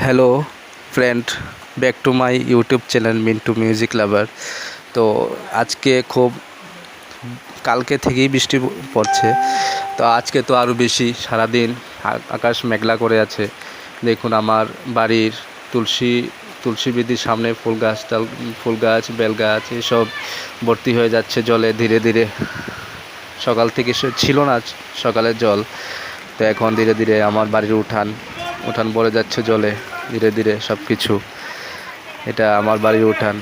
Hello friend back to my YouTube channel Mintu music lover তো আজকে খুব কালকে থেকেই বৃষ্টি পড়ছে। তো আজকে তো আরও বেশি সারাদিন আকাশ মেঘলা করে আছে। দেখুন আমার বাড়ির তুলসী তুলসী বিধির সামনে ফুল গাছ টাল ফুল গাছ, বেল গাছ, এসব ভর্তি হয়ে যাচ্ছে জলে ধীরে ধীরে। সকাল থেকে ছিল না সকালের জল। তো এখন ধীরে ধীরে আমার বাড়ির উঠান উঠান ভরে যাচ্ছে জলে, ধীরে ধীরে সব কিছু এটা আমার বাড়ির উঠান।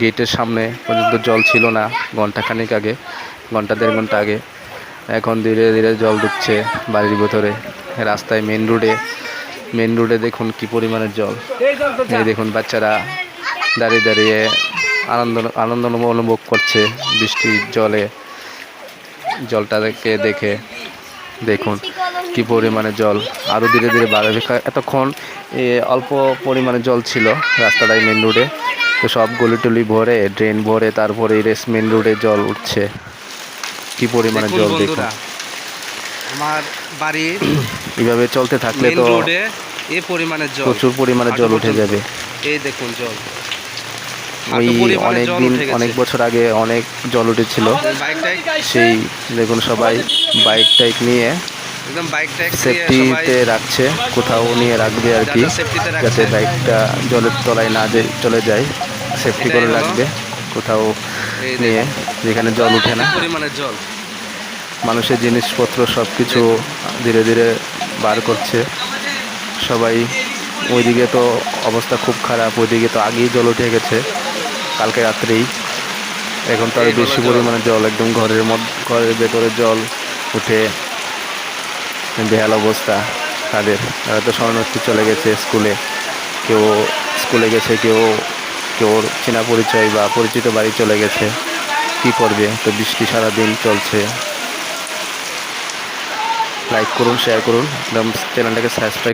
গেটের সামনে পর্যন্ত জল ছিল না ঘন্টাখানেক আগে, ঘণ্টা দেড় ঘণ্টা আগে। এখন ধীরে ধীরে জল ঢুকছে বাড়ির ভেতরে। রাস্তায় মেন রোডে মেন রোডে দেখুন কি পরিমাণের জল। এই দেখুন বাচ্চারা দাঁড়িয়ে দাঁড়িয়ে আনন্দ আনন্দ অনুভব করছে বৃষ্টির জলে, জলটাকে দেখে। দেখুন কি পরিমাণে জল। আরও ধীরে ধীরে বাড়াবে এতক্ষণ এ, অল্প পরিমাণে জল ছিল রাস্তাটায় মেন রোডে তো সব গলি টলি ভরে ড্রেন ভরে তারপরে রেস মেন রোডে জল উঠছে। কি পরিমাণে জল দেখুন। আমার বাড়ির এইভাবে চলতে থাকলে তো এই পরিমাণে জল প্রচুর পরিমাণে জল উঠে যাবে। এই দেখুন জল। ওই অনেক দিন অনেক বছর আগে অনেক জল উঠেছিল। সেই দেখুন সবাই বাইক টাইক নিয়ে। সেফটিতে রাখছে কোথাও নিয়ে রাখবে আর কি যাতে বাইকটা জলের তলায় না যে চলে যায় সেফটি করে রাখবে কোথাও নিয়ে যেখানে জল উঠে না। জল। মানুষের জিনিসপত্র সব কিছু ধীরে ধীরে বার করছে। সবাই ওইদিকে তো অবস্থা খুব খারাপ ওইদিকে তো আগেই জল উঠে গেছে। কালকে রাত্রেই। এখন তো আরও বেশি পরিমাণে জল একদম ঘরের মধ্যে ঘরের ভেতরে জল উঠে বেহাল অবস্থা তাদের। তারা তো শরণার্থী চলে গেছে স্কুলে। কেউ স্কুলে গেছে কেউ কেউ চেনা পরিচয় বা পরিচিত বাড়ি চলে গেছে। কি করবে? তো বৃষ্টি সারাদিন চলছে। লাইক করুন শেয়ার করুন। একদম চ্যানেলটাকে সাবস্ক্রাইব